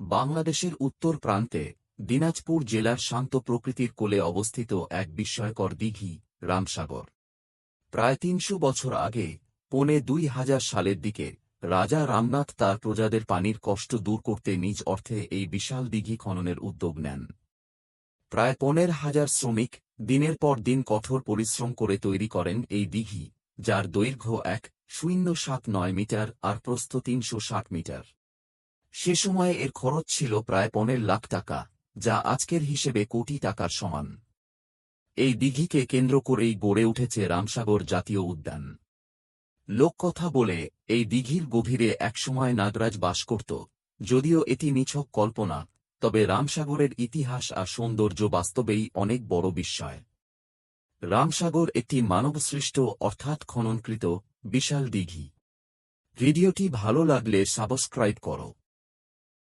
বাংলাদেশের উত্তর প্রান্তে দিনাজপুর জেলার শান্ত প্রকৃতির কোলে অবস্থিত এক বিস্ময়কর দিঘি, রামসাগর। প্রায় তিনশো বছর আগে, পৌনে দুই হাজার সালের দিকে, রাজা রামনাথ তার প্রজাদের পানির কষ্ট দূর করতে নিজ অর্থে এই বিশাল দিঘি খননের উদ্যোগ নেন। প্রায় পনেরো হাজার শ্রমিক দিনের পর দিন কঠোর পরিশ্রম করে তৈরি করেন এই দিঘি, যার দৈর্ঘ্য এক শূন্য সাত নয় মিটার আর প্রস্থ তিনশো ষাট মিটার। সে সময়ে এর খরচ ছিল প্রায় পনেরো লাখ টাকা, যা আজকের হিসেবে কোটি টাকার সমান। এই দিঘিকে কেন্দ্র করেই গড়ে উঠেছে রামসাগর জাতীয় উদ্যান। লোককথা বলে, এই দিঘির গভীরে একসময় নাগরাজ বাস করত। যদিও এটি নিছক কল্পনা, তবে রামসাগরের ইতিহাস আর সৌন্দর্য বাস্তবেই অনেক বড় বিস্ময়। রামসাগর একটি মানবসৃষ্ট, অর্থাৎ খননকৃত, বিশাল দিঘি। ভিডিওটি ভালো লাগলে সাবস্ক্রাইব করো।